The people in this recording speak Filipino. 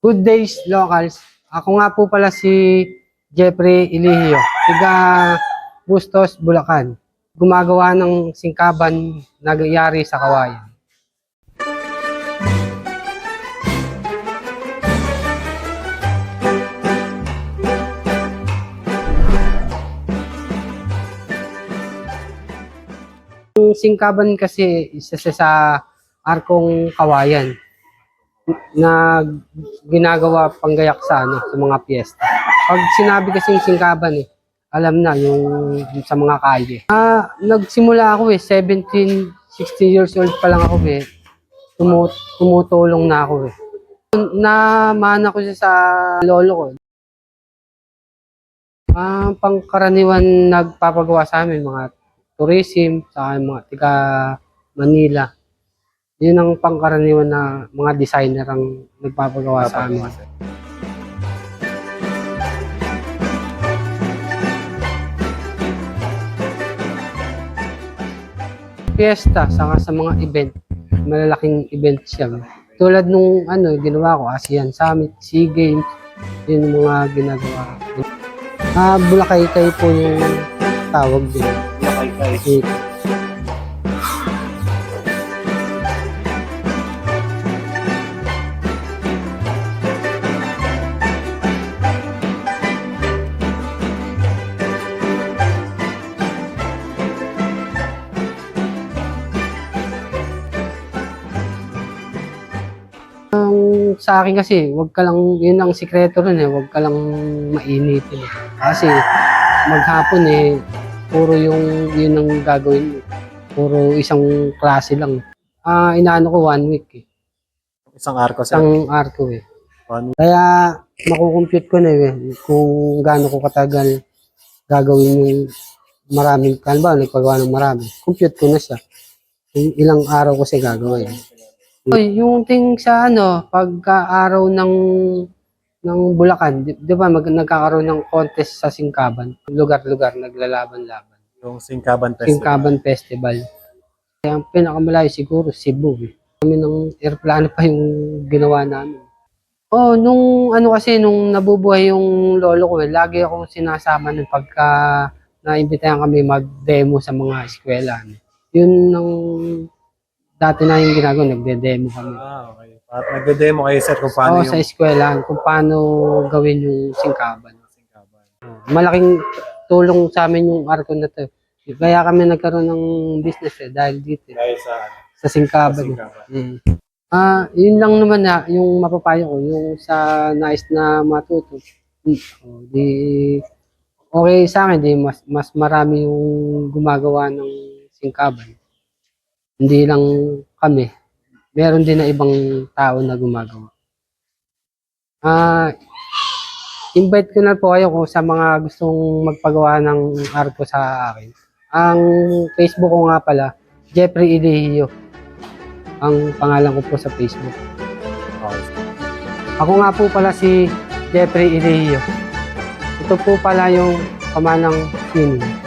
Good days, locals. Ako nga po pala si Jeffrey Ilihio, tiga Bustos, Bulacan. Gumagawa ng singkaban nagyari sa kawayan. Yung singkaban kasi isa sa arkong kawayan na ginagawa panggayak sa ano sa mga piyesta. Pag sinabi kasing singkaban eh, alam na yung, yung sa mga kalye. Ah, nagsimula ako eh 17, 16 years old pa lang ako eh. Tumu- tumutulong na ako eh. Namana ko siya sa lolo ko. Ah, pangkaraniwan nagpapagawa sa amin mga tourism sa mga tiga Manila. Yun ang pangkaraniwan na mga designer ang nagpapagawa sa amin. Fiesta, saka sa mga event. Malalaking event siya. Tulad nung ano, ginawa ko, ASEAN Summit, SEA Games, yun yung mga ginagawa. ko. Ah, Bulakay-kay po yung tawag din. Eh, Ang sa akin kasi, wag ka lang, yun ang sikreto rin eh, wag ka lang mainitin eh. Kasi maghapon eh, puro yung, yun ang gagawin mo. Puro isang klase lang. Ah, inaano ko one week eh. Isang arko sa Isang arko eh. One Kaya makukompute ko na eh, kung gaano ko katagal gagawin yung maraming, kan ba, nagpagawa ng marami. Compute ko na siya. Ilang araw ko siya gagawin. Oy, yung ting sa ano, pagka-araw ng ng Bulacan, di, di ba mag, nagkakaroon ng contest sa Singkaban. Lugar-lugar naglalaban-laban. yung Singkaban Festival. Singkaban Festival. Kaya ang pinakamalayo siguro Cebu. Eh. Kami ng airplane pa yung ginawa namin. Oh, nung ano kasi nung nabubuhay yung lolo ko, eh, lagi akong sinasama nun pagka naimbitahan kami mag-demo sa mga eskwela. Yun ang dati na yung ginagawa, nagde-demo kami. Ah, okay. At nagde-demo kayo sir kung paano Oo, yung sa eskwela, kung paano gawin yung singkaban. Singkaban. Malaking tulong sa amin yung arko na to. Kaya kami nagkaroon ng business eh, dahil dito, eh, Dahil sa ano, sa singkaban. Singkaban. Mm. Ah, yun lang naman na yung mapapayo ko, yung sa nais na matuto. Mm, oh, di okay sa akin, di mas mas marami yung gumagawa ng singkaban. Hindi lang kami. Meron din na ibang tao na gumagawa. Ah, invite ko na po kayo kung sa mga gustong magpagawa ng arko sa akin. Ang Facebook ko nga pala, Jeffrey Ilihio ang pangalan ko po sa Facebook. Ako nga po pala si Jeffrey Ilihio. Ito po pala yung kamanang swimming.